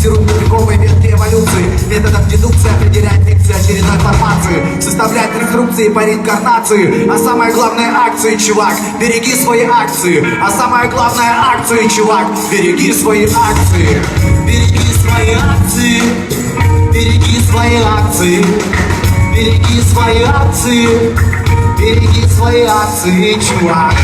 фиксируют тупиковые ветки эволюции. Методом дедукции определяет дикции очередной формации. Составляет инструкции по реинкарнации. А самое главное акции, чувак. Береги свои акции. А самое главное акции, чувак. Береги свои акции. Береги свои акции. Береги свои акции. Береги свои акции. Береги свои акции, чувак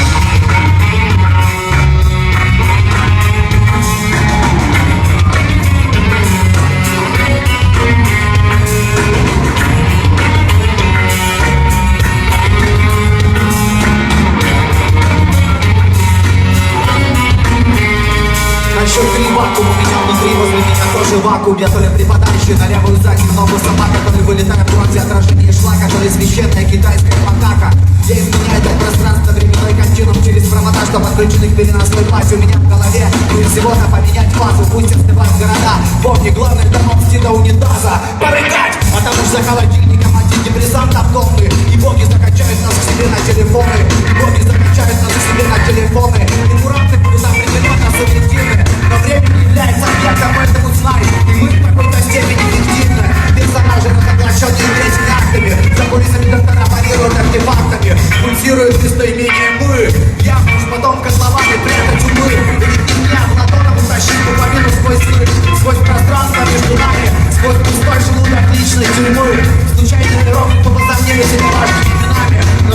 Три вакуум у меня внутри, возле меня тоже вакуум. Я то ли преподающий на левую заднюю ногу собака То ли вылетает против отражения шлака То ли священная китайская макака Я изменяю так пространство-временной континуум Через провода, что подключены к переносной базе У меня в голове и всего-то поменять фазу Пусть остывают города Помни, главное домовски до унитаза. Порыгать! Потому что за холодильником антидепрессантов тонны И боги закачают нас к себе на телефоны. И боги закачают нас к себе на телефоны. И куранты будут определенно субъективны Но время не является объектом, поэтому знай И мы в какой-то степени фиктивны Персонажи разоблаченные третьими актами. За кулисами доктора парируют артефактами. Пульсируют местоимение мы. Я уж потом котлованы прятать умы И меня Платонову тащить пуповину сквозь сны Сквозь пространство между нами Сквозь пустой желудок личной тюрьмы. Случайный мирок, кто возомнили себя важными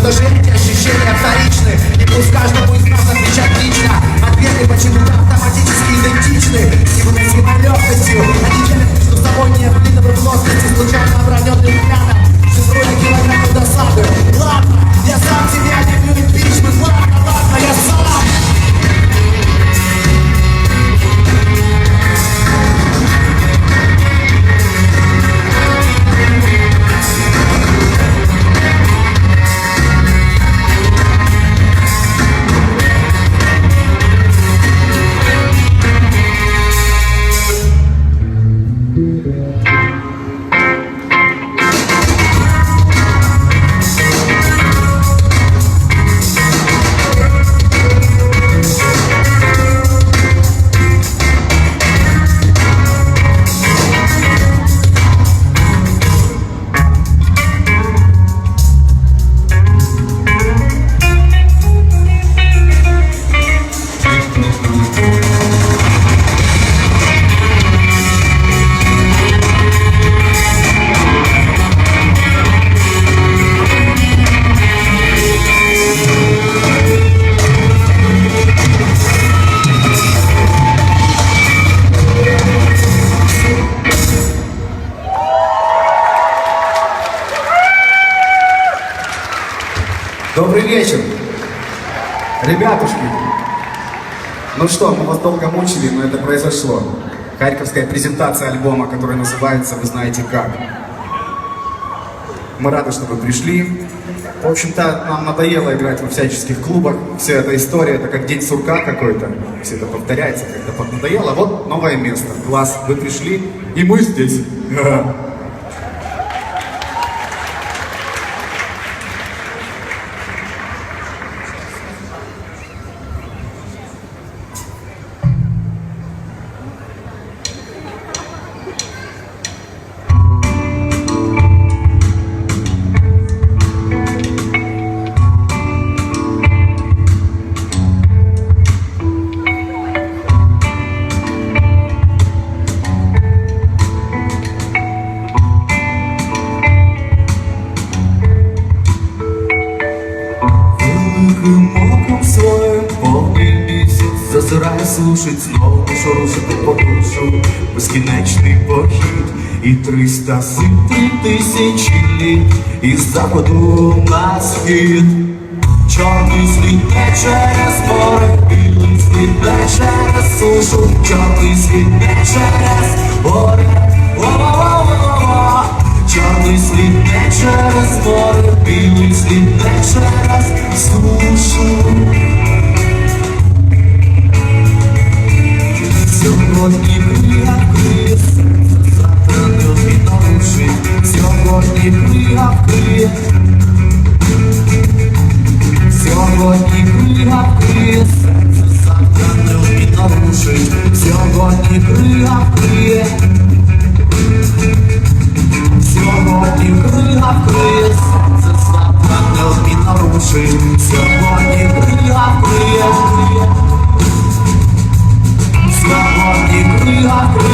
даже эти ощущения вторичны. И пусть каждому из нас отвечать лично. Ответы почему-то автоматически идентичны. С невыносимой легкостью Они делят между собой неоплитовые плоскости Случайно оброненным взглядом. Шифруя килограммы досады. Ладно, я сам себя люблю импичмент Ладно, Добрый вечер, ребятушки. Ну что, мы вас долго мучили, но это произошло. Харьковская презентация альбома, который называется «Вы знаете как». Мы рады, что вы пришли. В общем-то, нам надоело играть во всяческих клубах. Вся эта история, это как день сурка какой-то. Все это повторяется, как-то поднадоело. Вот новое место. Класс, вы пришли, и мы здесь. сим три тисячі літ із заходу на схід. Чорний слід не через море, білий слід через сушу, чорний слід не через море. Чорний слід не через море, білий слід не через сушу. Сьогодні крія крisa, Сьогодні книга вкриє, сьогодні книга вкриє, серце завтра не нарушить, сьогодні книга вкриє, сьогодні книга вкриє, серце завтра не нарушить, сьогодні книга вкриє, сьогодні книга вкриє.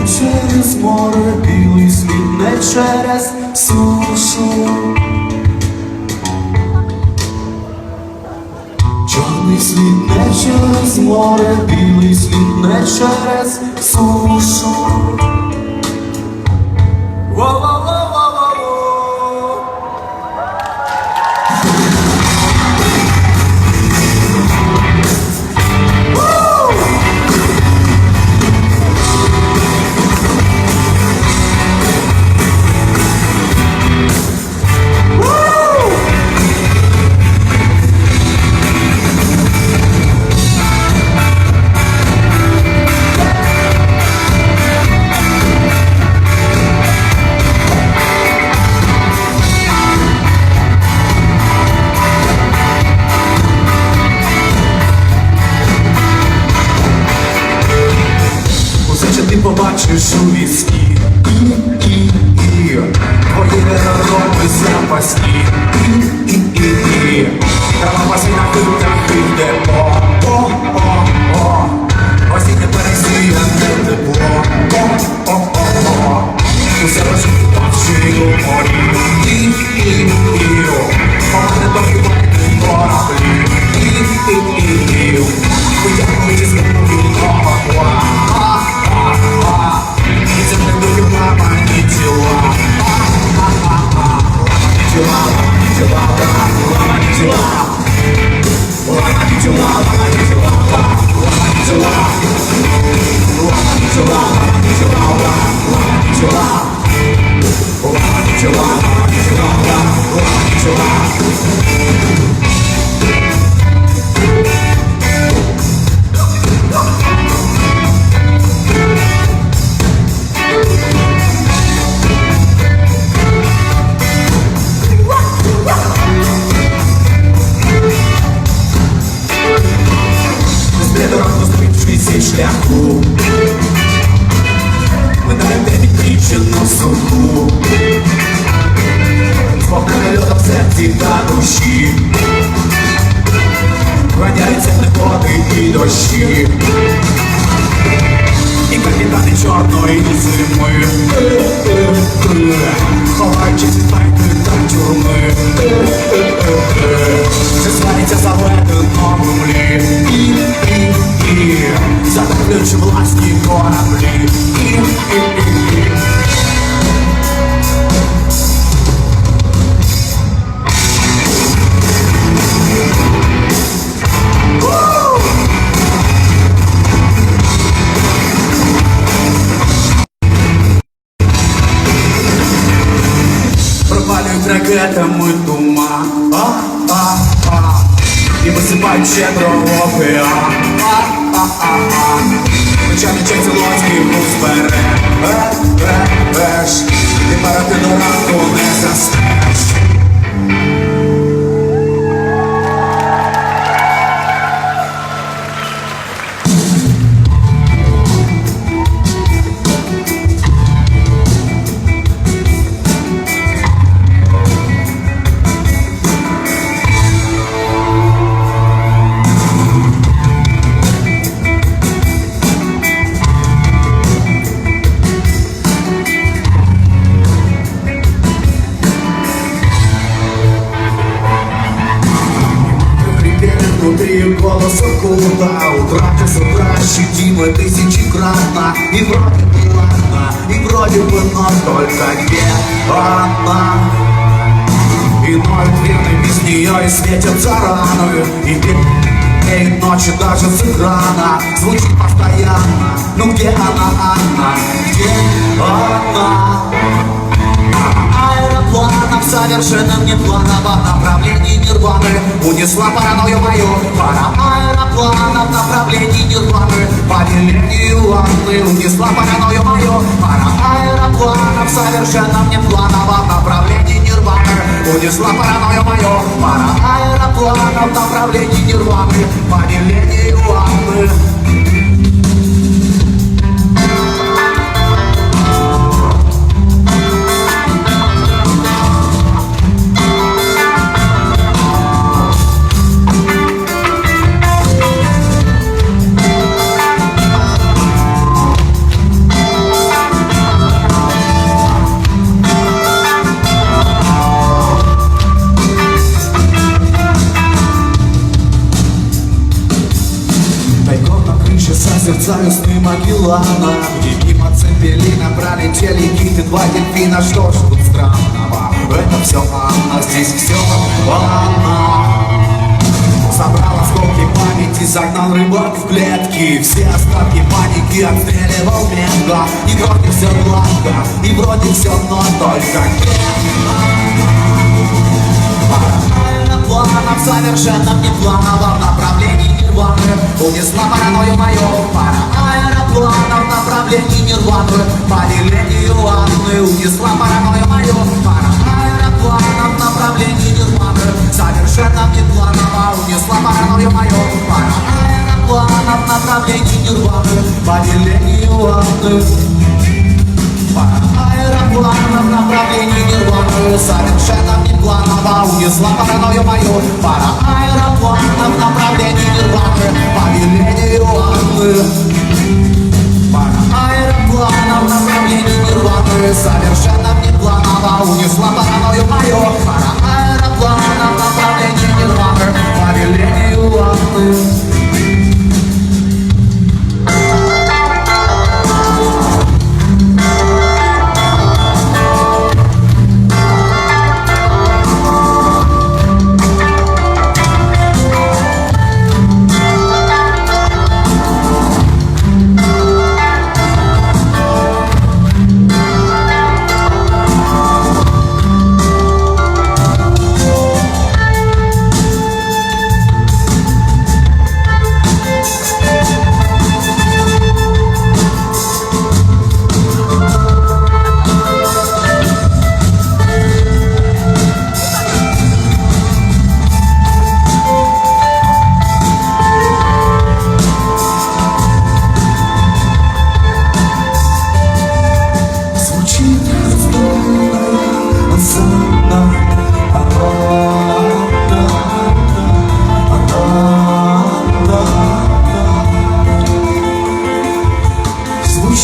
Через море, білий світ не через сушу. Чорний світ не через море, білий світ не через сушу. Во-во-во-во-во-во. Let's. місяць шляху, Минає дівчину суху, по льода в серці та душі, Ваняються непоти і дощі. І капітани чорної зими Ховаючись від байки та тюрми Все свариться за на землі І, і, і Затоплюючи власні кораблі І, і, і, і Ракетами туман а, а, а, І висипають щедро в океан. А, а, а, а. Ночами чай Цилонський був збере е, е, еш. І пара ти до ранку не заснеш голоса куда Утратился кращий Дима тысячекратно И вроде бы ладно, и вроде бы но только где она И ноют вены без нее и светятся раны И белеют ночи даже с экрана Звучит постоянно. Ну где она, она, где? Она? Аэропланом совершенно не планово направлении Нирваны Унесла паранойю мою Пара аэропланом в направлении Нирваны По велению Анны Унесла паранойю мою. Пара аэропланом совершенно не планово в направлении Нирваны Унесла паранойю мою. Пара аэропланом в направлении Нирваны. По велению Анны Тайком на крыше созерцаю сны Магеллана Где мимо Цепелина пролетели киты Два дельфина, что ж тут странного? Это все Анна, здесь все Анна Собрал осколки памяти, загнал рыбак в клетки. Все остатки паники отстреливал метко И вроде все гладко, и вроде все, но только Аэропланом совершенно не планово в направлении Нирваны Унесла паранойю мою пара аэропланом в направлении Нирваны. По велению Анны Унесла паранойю мою пара аэропланом в направлении Нирваны. Совершенно не планово Унесла паранойю мою пара аэропланом в направлении Нирваны. По велению Анны Аэропланом в направлении Нирваны. Совершенно не планово Унесла паранойю мою Пара аэропланом в направлении Нирваны По велению Анны Пара аэропланом в направлении Нирваны Совершенно не планово Унесла паранойю мою. Пара аэропланом в направлении Нирваны По велению Анны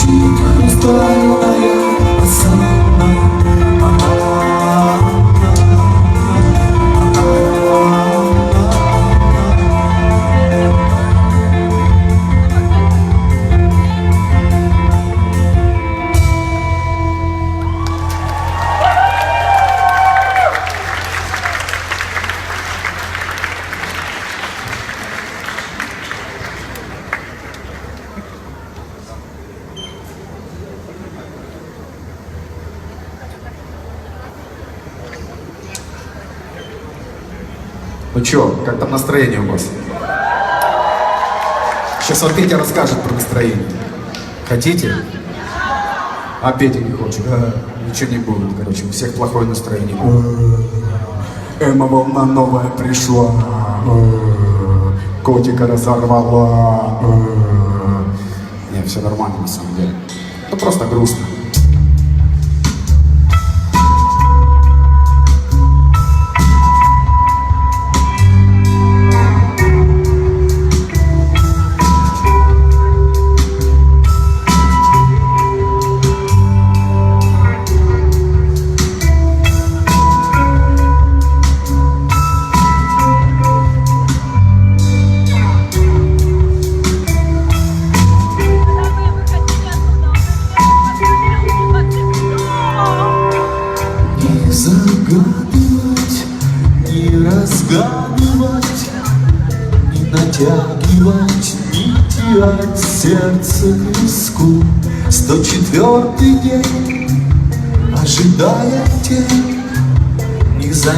Звучит разгромная осанна как там настроение у вас? Сейчас вот Петя расскажет про настроение. Хотите? А Петя не хочет. А, ничего не будет, короче, у всех плохое настроение. Эма волна новая пришла. Котика разорвала. Не, все нормально на самом деле. Ну просто грустно.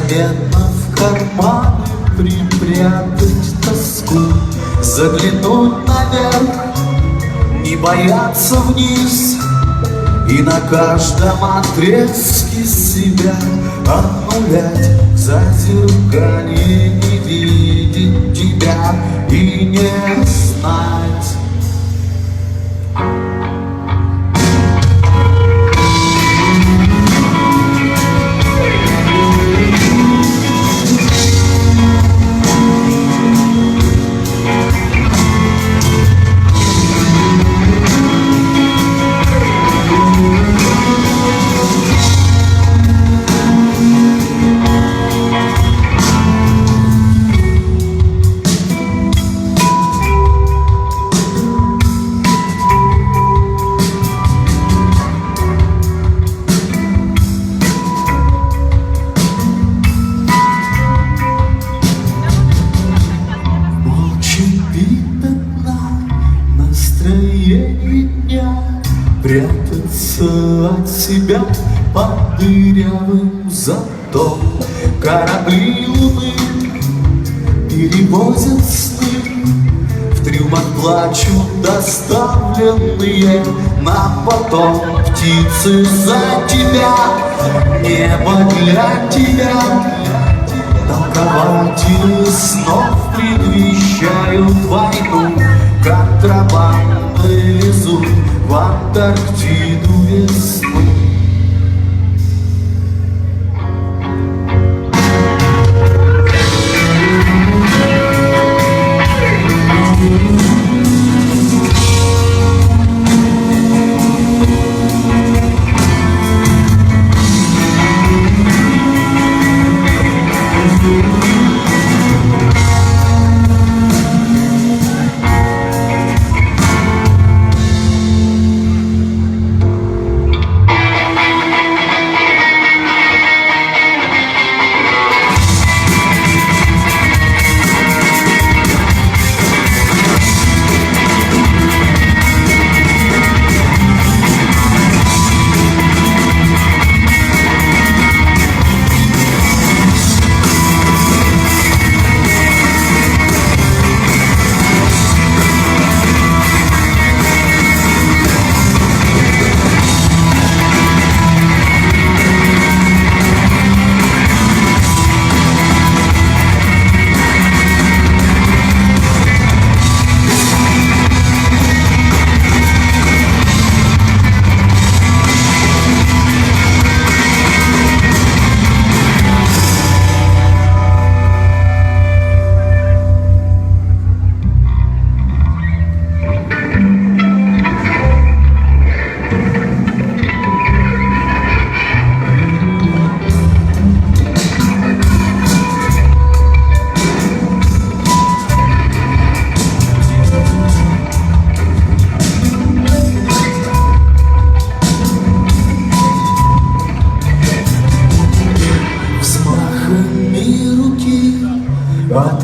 Незаметно в карманы Припрятать тоску. Заглянуть наверх Не бояться вниз. И на каждом отрезке себя Обнулять. Зазеркалье не видеть тебя И не знать Прятаться от себя под дырявым затом. Корабли луны перевозят сны В трюмах плачут доставленные на потом. Птицы за тебя, небо для тебя. Толкователи снов предвещают войну Контрабанды везут в Антарктиду весну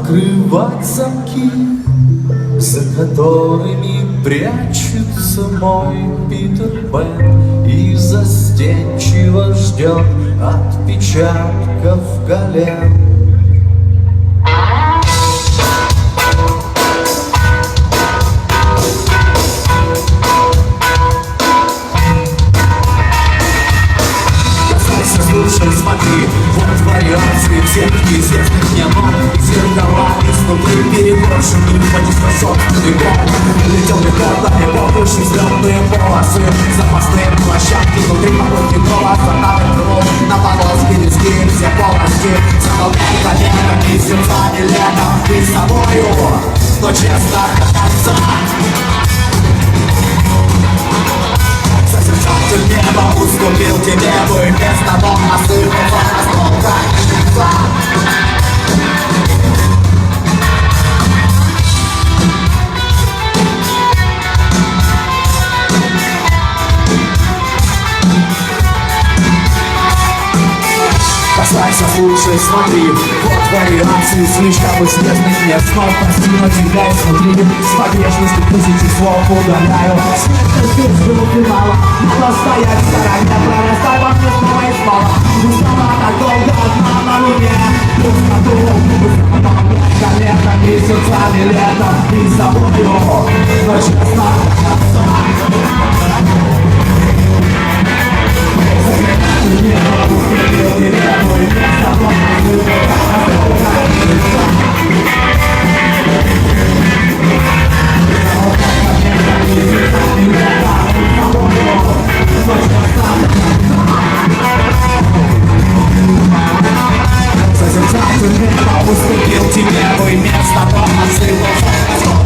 открывать замки За которыми прячется мой Питер Пен И застенчиво ждет отпечатков колен Слушай, смотри, вот вариации всех неизвестных мне нот Зеркала изнутри перекошены по низкособственный год Летел легко, да не повыше взлетные полосы. Запасные площадки внутри попытки голоса На ветру, на полоски виски, все полости Заполняй коленками, сердцами летом и собою Но честно до конца Созерцатель неба уступил тебе бы Вместо того осыпался на Бросайся, слушай, смотри. Вот вариации слишком известных мне Снова прости, но тебя изнутри С погрешности тысячи слов удаляю. Смерть без мало Надо стоять в стороне Прорастай во мне снова и снова. Снова так долго одна на луне. Пустоту лето Месяцами летом. И тобою Но честно, Zazęczaty mnie, pomóż mi, pił ci mnie, mój miasta, pomóc mi, bo